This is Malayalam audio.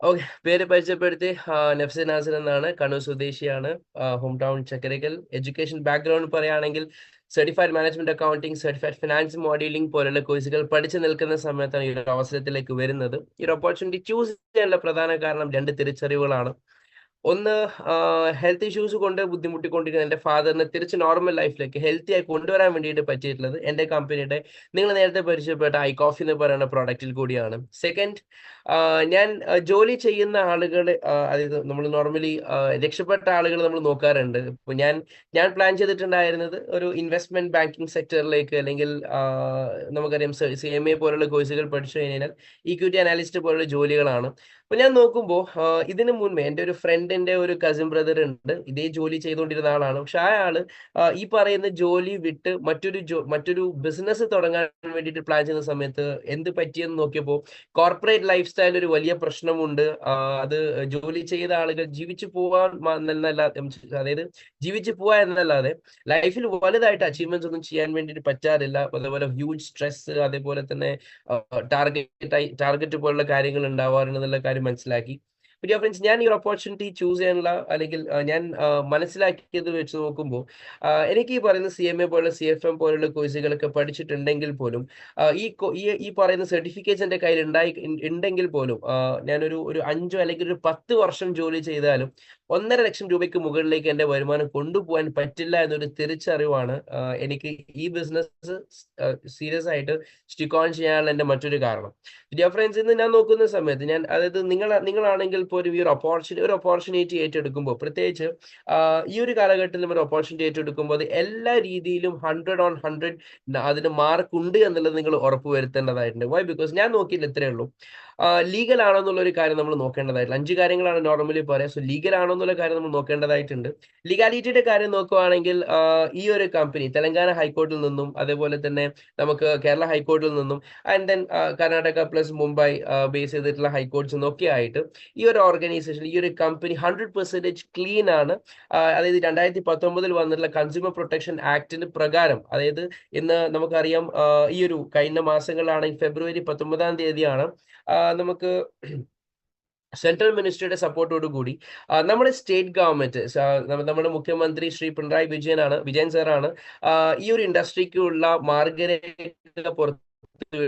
ഓക്കെ പേര് പരിചയപ്പെടുത്തി. നഫ്സി നാസർ എന്നാണ്. കണ്ണൂർ സ്വദേശിയാണ്. Home town Chakkarakkal education background പറയുകയാണെങ്കിൽ certified management accounting certified finance modelling പോലുള്ള കോഴ്സുകൾ പഠിച്ചു നിൽക്കുന്ന സമയത്താണ് ഈ ഒരു അവസരത്തിലേക്ക് വരുന്നത്. ഈ ഒരു ഓപ്പർച്യൂണിറ്റി ചൂസ് ചെയ്യാനുള്ള പ്രധാന കാരണം രണ്ട് തിരിച്ചറിവുകളാണ്. ഒന്ന് ഹെൽത്ത് ഇഷ്യൂസ് കൊണ്ട് ബുദ്ധിമുട്ടിക്കൊണ്ടിരിക്കുന്ന എന്റെ ഫാദറിനെ തിരിച്ച് നോർമൽ ലൈഫിലേക്ക് ഹെൽത്തി ആയി കൊണ്ടുവരാൻ വേണ്ടിയിട്ട് പറ്റിയിട്ടുള്ളത് എന്റെ കമ്പനിയുടെ നിങ്ങൾ നേരത്തെ പരിചയപ്പെട്ട ഐ കോഫി എന്ന് പറയുന്ന പ്രോഡക്റ്റിൽ കൂടിയാണ്. സെക്കൻഡ് ഞാൻ ജോലി ചെയ്യുന്ന ആളുകൾ അതായത് നമ്മൾ നോർമലി രക്ഷപ്പെട്ട ആളുകൾ നമ്മൾ നോക്കാറുണ്ട്. ഇപ്പോൾ ഞാൻ ഞാൻ പ്ലാൻ ചെയ്തിട്ടുണ്ടായിരുന്നത് ഒരു ഇൻവെസ്റ്റ്മെന്റ് ബാങ്കിങ് സെക്ടറിലേക്ക് അല്ലെങ്കിൽ നമുക്കറിയാം സി എം എ പോലുള്ള കോഴ്സുകൾ പഠിച്ചു കഴിഞ്ഞാൽ ഇക്വിറ്റി അനാലിസ്റ്റ് പോലുള്ള ജോലികളാണ്. അപ്പൊ ഞാൻ നോക്കുമ്പോൾ ഇതിനു മുൻപേ എന്റെ ഒരു ഫ്രണ്ടിന്റെ ഒരു കസിൻ ബ്രദർ ഉണ്ട്. ഇതേ ജോലി ചെയ്തുകൊണ്ടിരുന്ന ആളാണ്. പക്ഷെ ആ ആൾ ഈ പറയുന്ന ജോലി വിട്ട് മറ്റൊരു മറ്റൊരു ബിസിനസ് തുടങ്ങാൻ വേണ്ടിയിട്ട് പ്ലാൻ ചെയ്യുന്ന സമയത്ത് എന്ത് പറ്റിയെന്ന് നോക്കിയപ്പോൾ കോർപ്പറേറ്റ് ലൈഫ് സ്റ്റൈൽ ഒരു വലിയ പ്രശ്നമുണ്ട്. അത് ജോലി ചെയ്ത ആളുകൾ ജീവിച്ചു പോവാൻ എന്നല്ല അതായത് ജീവിച്ചു പോവാ എന്നല്ലാതെ ലൈഫിൽ വലുതായിട്ട് അച്ചീവ്മെന്റ്സ് ഒന്നും ചെയ്യാൻ വേണ്ടിയിട്ട് പറ്റാറില്ല. അതേപോലെ ഹ്യൂജ് സ്ട്രെസ് അതേപോലെ തന്നെ ടാർഗറ്റ് ടാർഗറ്റ് പോലുള്ള കാര്യങ്ങൾ ഉണ്ടാവാറുണ്ടെന്നുള്ള കാര്യം മനസ്സിലാക്കി. ഡിയർ ഫ്രണ്ട്സ് ഞാൻ ഈ ഓപ്പർച്യൂണിറ്റി ചൂസ് ചെയ്യാനുള്ള അല്ലെങ്കിൽ ഞാൻ മനസ്സിലാക്കിയത് വെച്ച് നോക്കുമ്പോൾ എനിക്ക് ഈ പറയുന്ന സി എം എ പോലുള്ള സി എഫ് എം പോലുള്ള കോഴ്സുകളൊക്കെ പഠിച്ചിട്ടുണ്ടെങ്കിൽ പോലും ഈ ഈ പറയുന്ന സർട്ടിഫിക്കറ്റ്സ് എന്റെ കയ്യിൽ ഉണ്ടായി ഉണ്ടെങ്കിൽ പോലും ഞാനൊരു ഒരു അഞ്ചോ അല്ലെങ്കിൽ ഒരു പത്ത് വർഷം ജോലി ചെയ്താലും ഒന്നര ലക്ഷം രൂപയ്ക്ക് മുകളിലേക്ക് എന്റെ വരുമാനം കൊണ്ടുപോകാൻ പറ്റില്ല എന്നൊരു തിരിച്ചറിവാണ് എനിക്ക് ഈ ബിസിനസ് സീരിയസ് ആയിട്ട് സ്റ്റിക്ക് ഓൺ ചെയ്യാനുള്ള എന്റെ മറ്റൊരു കാരണം. ഡിയർ ഫ്രണ്ട്സ് ഇന്ന് ഞാൻ നോക്കുന്ന സമയത്ത് ഞാൻ അതായത് നിങ്ങൾ നിങ്ങളാണെങ്കിൽ പോലും ഈ ഒരു ഓപ്പർച്യൂണിറ്റി ഒരു ഓപ്പർച്യൂണിറ്റി ഏറ്റെടുക്കുമ്പോൾ പ്രത്യേകിച്ച് ഈ ഒരു കാലഘട്ടത്തിൽ ഒരു ഓപ്പർച്യൂണിറ്റി ഏറ്റെടുക്കുമ്പോൾ അത് എല്ലാ രീതിയിലും ഹൺഡ്രഡ് ഓൺ ഹൺഡ്രഡ് അതിന് മാർക്ക് ഉണ്ട് എന്നുള്ളത് നിങ്ങൾ ഉറപ്പ് വരുത്തേണ്ടതായിട്ടുണ്ട് വൈ ബിക്കോസ് ഞാൻ നോക്കിയില്ല ഇത്രയേ ഉള്ളൂ. ലീഗൽ ആണോ എന്നുള്ള ഒരു കാര്യം നമ്മൾ നോക്കേണ്ടതായിട്ടില്ല. അഞ്ച് കാര്യങ്ങളാണ് നോർമലി പറയാം. സോ ലീഗൽ ആണോ എന്നുള്ള കാര്യം നമ്മൾ നോക്കേണ്ടതായിട്ടുണ്ട്. ലീഗാലിറ്റിയുടെ കാര്യം നോക്കുവാണെങ്കിൽ ഈ ഒരു കമ്പനി തെലങ്കാന ഹൈക്കോർട്ടിൽ നിന്നും അതേപോലെ തന്നെ നമുക്ക് കേരള ഹൈക്കോർട്ടിൽ നിന്നും and then Karnataka plus Mumbai base ചെയ്തിട്ടുള്ള ഹൈക്കോർട്ട്സ് നിന്നൊക്കെ ആയിട്ട് ഈ ഒരു ഓർഗനൈസേഷൻ ഈ ഒരു കമ്പനി ഹൺഡ്രഡ് പെർസെന്റേജ് ക്ലീൻ ആണ്. അതായത് രണ്ടായിരത്തി പത്തൊമ്പതിൽ വന്നിട്ടുള്ള കൺസ്യൂമർ പ്രൊട്ടക്ഷൻ ആക്ടിന് പ്രകാരം അതായത് ഇന്ന് നമുക്കറിയാം ഈ ഒരു കഴിഞ്ഞ മാസങ്ങളിലാണെങ്കിൽ ഫെബ്രുവരി പത്തൊമ്പതാം തീയതിയാണ് നമുക്ക് സെൻട്രൽ മിനിസ്ട്രിയുടെ സപ്പോർട്ടോട് കൂടി നമ്മുടെ സ്റ്റേറ്റ് ഗവൺമെന്റ് നമ്മുടെ മുഖ്യമന്ത്രി ശ്രീ പിണറായി വിജയനാണ് വിജയൻ സാറാണ് ഈ ഒരു ഇൻഡസ്ട്രിക്കുള്ള മാർഗരേഖ പുറത്ത്